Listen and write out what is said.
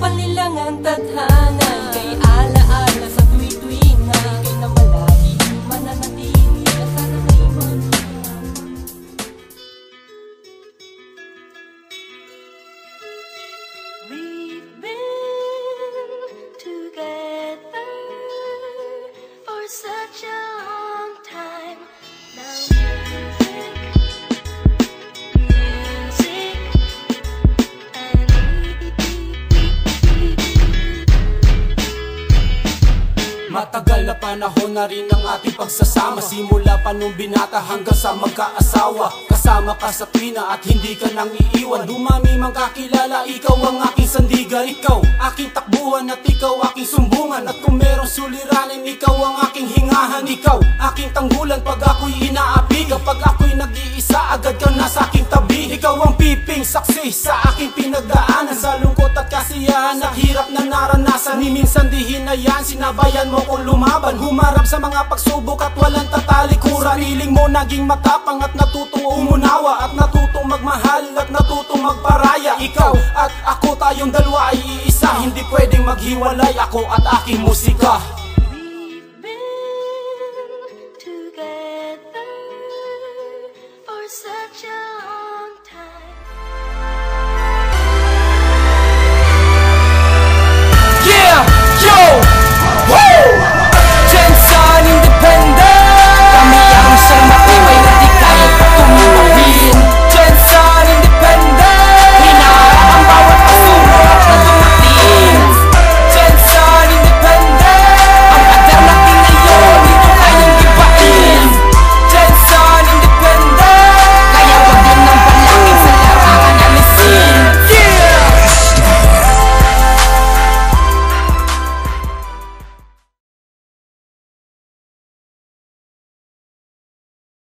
panilang ang tadhana. Kay ala-ala sa tuwi-tuwing Hindi na malagi mananatili na sana may We've been together for such a long Matagal na panahon na rin ang ating pagsasama. Simula pa nung binata hanggang sa magkaasawa. Kasama ka sa tuwina at hindi ka nang iiwan. Dumami mang kakilala, ikaw ang aking sandigan. Ikaw, aking takbuhan at ikaw aking sumbungan. At kung merong suliranin, ikaw ang aking hingahan. Ikaw, aking tanggulan pag ako'y inaapi. Kapag ako'y nag-iisa, agad ka na sa aking tabi. Ikaw ang piping saksi sa aking pinagdaanan. Sa lungkot at kasiyahan at hirap na naranasan Ni minsan di hinayan, sinabayan mo kong lumaban. Humarap sa mga pagsubok at walang tatalikuran Piling mo naging matapang at natutong umunawa At natutong magmahal at natutong magparaya. Ikaw at ako tayong dalawa ay iisa. Hindi pwedeng maghiwalay ako at aking musika